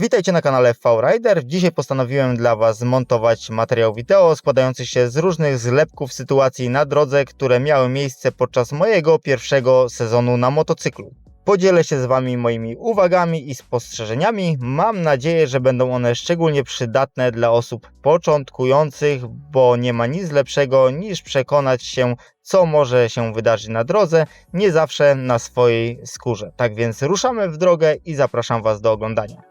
Witajcie na kanale V-Rider. Dzisiaj postanowiłem dla Was zmontować materiał wideo składający się z różnych zlepków sytuacji na drodze, które miały miejsce podczas mojego pierwszego sezonu na motocyklu. Podzielę się z Wami moimi uwagami i spostrzeżeniami. Mam nadzieję, że będą one szczególnie przydatne dla osób początkujących, bo nie ma nic lepszego niż przekonać się, co może się wydarzyć na drodze, nie zawsze na swojej skórze. Tak więc ruszamy w drogę i zapraszam Was do oglądania.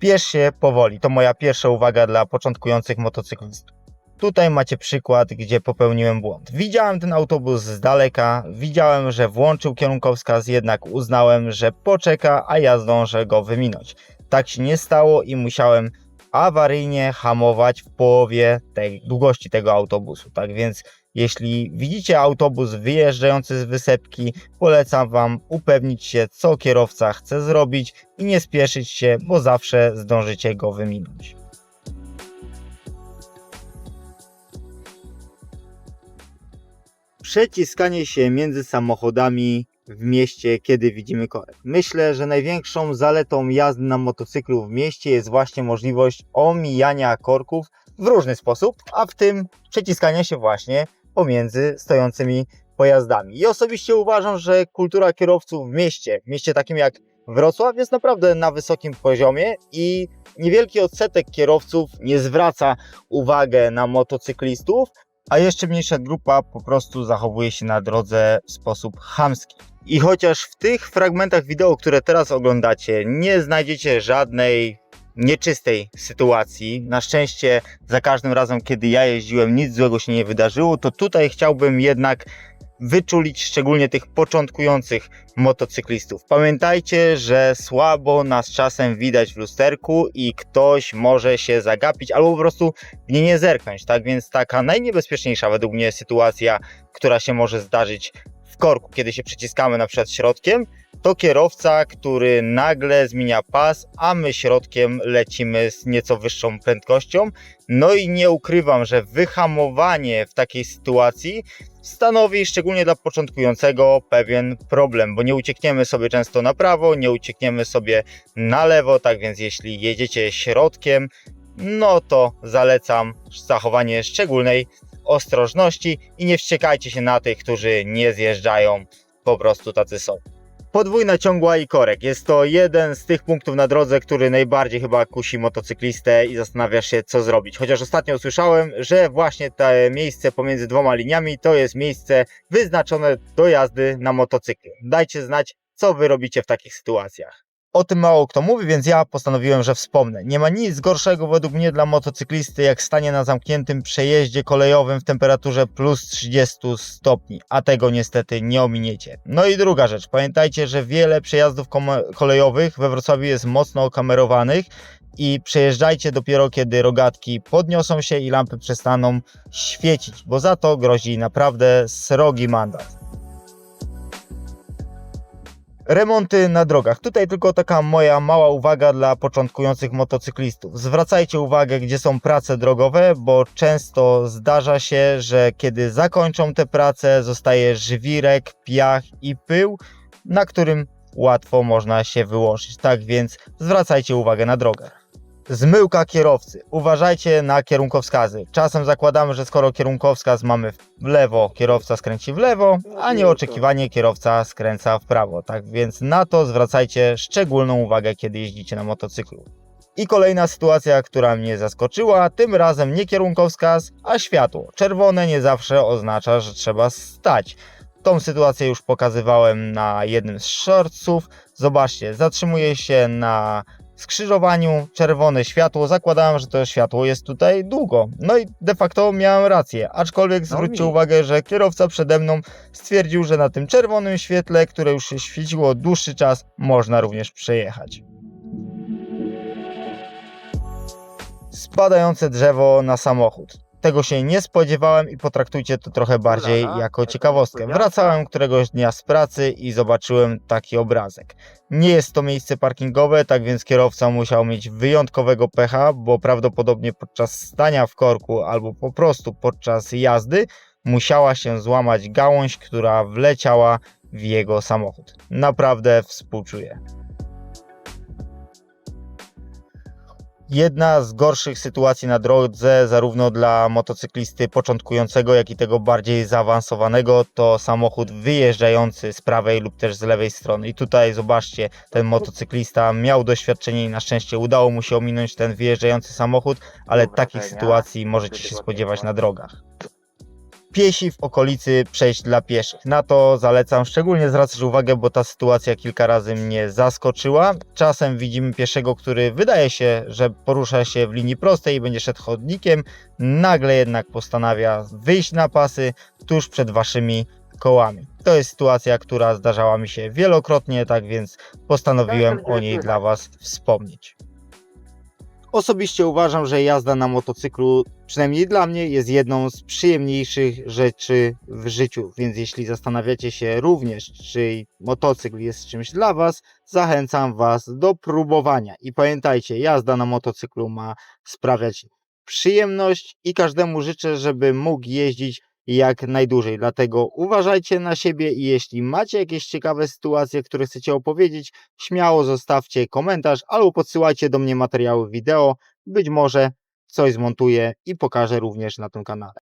Spiesz się powoli. To moja pierwsza uwaga dla początkujących motocyklistów. Tutaj macie przykład, gdzie popełniłem błąd. Widziałem ten autobus z daleka, widziałem, że włączył kierunkowskaz, jednak uznałem, że poczeka, a ja zdążę go wyminąć. Tak się nie stało i musiałem awaryjnie hamować w połowie tej długości tego autobusu. Tak więc jeśli widzicie autobus wyjeżdżający z wysepki, polecam Wam upewnić się, co kierowca chce zrobić i nie spieszyć się, bo zawsze zdążycie go wyminąć. Przeciskanie się między samochodami w mieście, kiedy widzimy korek. Myślę, że największą zaletą jazdy na motocyklu w mieście jest właśnie możliwość omijania korków w różny sposób, a w tym przeciskania się właśnie pomiędzy stojącymi pojazdami. I osobiście uważam, że kultura kierowców w mieście, w mieście takim jak Wrocław jest naprawdę na wysokim poziomie i niewielki odsetek kierowców nie zwraca uwagi na motocyklistów, a jeszcze mniejsza grupa po prostu zachowuje się na drodze w sposób chamski. I chociaż w tych fragmentach wideo, które teraz oglądacie, nie znajdziecie żadnej nieczystej sytuacji, na szczęście za każdym razem, kiedy ja jeździłem, nic złego się nie wydarzyło, to tutaj chciałbym jednak wyczulić szczególnie tych początkujących motocyklistów. Pamiętajcie, że słabo nas czasem widać w lusterku i ktoś może się zagapić albo po prostu w nie nie zerknąć. Tak więc taka najniebezpieczniejsza według mnie sytuacja, która się może zdarzyć w korku, kiedy się przyciskamy na przykład środkiem, to kierowca, który nagle zmienia pas, a my środkiem lecimy z nieco wyższą prędkością. No i nie ukrywam, że wyhamowanie w takiej sytuacji stanowi szczególnie dla początkującego pewien problem, bo nie uciekniemy sobie często na prawo, nie uciekniemy sobie na lewo, tak więc jeśli jedziecie środkiem, no to zalecam zachowanie szczególnej ostrożności i nie wściekajcie się na tych, którzy nie zjeżdżają, po prostu tacy są. Podwójna ciągła i korek. Jest to jeden z tych punktów na drodze, który najbardziej chyba kusi motocyklistę i zastanawiasz się, co zrobić. Chociaż ostatnio usłyszałem, że właśnie to miejsce pomiędzy dwoma liniami to jest miejsce wyznaczone do jazdy na motocyklu. Dajcie znać, co wy robicie w takich sytuacjach. O tym mało kto mówi, więc ja postanowiłem, że wspomnę. Nie ma nic gorszego według mnie dla motocyklisty, jak stanie na zamkniętym przejeździe kolejowym w temperaturze plus 30 stopni, a tego niestety nie ominiecie. No i druga rzecz, pamiętajcie, że wiele przejazdów kolejowych we Wrocławiu jest mocno okamerowanych i przejeżdżajcie dopiero kiedy rogatki podniosą się i lampy przestaną świecić, bo za to grozi naprawdę srogi mandat. Remonty na drogach. Tutaj tylko taka moja mała uwaga dla początkujących motocyklistów. Zwracajcie uwagę, gdzie są prace drogowe, bo często zdarza się, że kiedy zakończą te prace, zostaje żwirek, piach i pył, na którym łatwo można się wyłożyć. Tak więc zwracajcie uwagę na drogę. Zmyłka kierowcy. Uważajcie na kierunkowskazy. Czasem zakładamy, że skoro kierunkowskaz mamy w lewo, kierowca skręci w lewo, a nieoczekiwanie kierowca skręca w prawo. Tak więc na to zwracajcie szczególną uwagę, kiedy jeździcie na motocyklu. I kolejna sytuacja, która mnie zaskoczyła, tym razem nie kierunkowskaz, a światło. Czerwone nie zawsze oznacza, że trzeba stać. Tą sytuację już pokazywałem na jednym z shortsów. Zobaczcie, zatrzymuję się na skrzyżowaniu, czerwone światło. Zakładałem, że to światło jest tutaj długo. No i de facto miałem rację. Aczkolwiek zwróćcie mi. uwagę, że kierowca przede mną stwierdził, że na tym czerwonym świetle, które już się świeciło dłuższy czas, można również przejechać. Spadające drzewo na samochód. Tego się nie spodziewałem i potraktujcie to trochę bardziej jako ciekawostkę. Wracałem któregoś dnia z pracy i zobaczyłem taki obrazek. Nie jest to miejsce parkingowe, tak więc kierowca musiał mieć wyjątkowego pecha, bo prawdopodobnie podczas stania w korku albo po prostu podczas jazdy musiała się złamać gałąź, która wleciała w jego samochód. Naprawdę współczuję. Jedna z gorszych sytuacji na drodze, zarówno dla motocyklisty początkującego, jak i tego bardziej zaawansowanego, to samochód wyjeżdżający z prawej lub też z lewej strony. I tutaj zobaczcie, ten motocyklista miał doświadczenie i na szczęście udało mu się ominąć ten wyjeżdżający samochód, ale takich sytuacji możecie się spodziewać na drogach piesi w okolicy przejść dla pieszych. Na to zalecam szczególnie zwracać uwagę, bo ta sytuacja kilka razy mnie zaskoczyła. Czasem widzimy pieszego, który wydaje się, że porusza się w linii prostej i będzie szedł chodnikiem, nagle jednak postanawia wyjść na pasy tuż przed waszymi kołami. To jest sytuacja, która zdarzała mi się wielokrotnie, tak więc postanowiłem o niej dla was wspomnieć. Osobiście uważam, że jazda na motocyklu, przynajmniej dla mnie, jest jedną z przyjemniejszych rzeczy w życiu. Więc jeśli zastanawiacie się również, czy motocykl jest czymś dla Was, zachęcam Was do próbowania. I pamiętajcie, jazda na motocyklu ma sprawiać przyjemność i każdemu życzę, żeby mógł jeździć jak najdłużej. Dlatego uważajcie na siebie i jeśli macie jakieś ciekawe sytuacje, które chcecie opowiedzieć, śmiało zostawcie komentarz albo podsyłajcie do mnie materiały wideo. Być może coś zmontuję i pokażę również na tym kanale.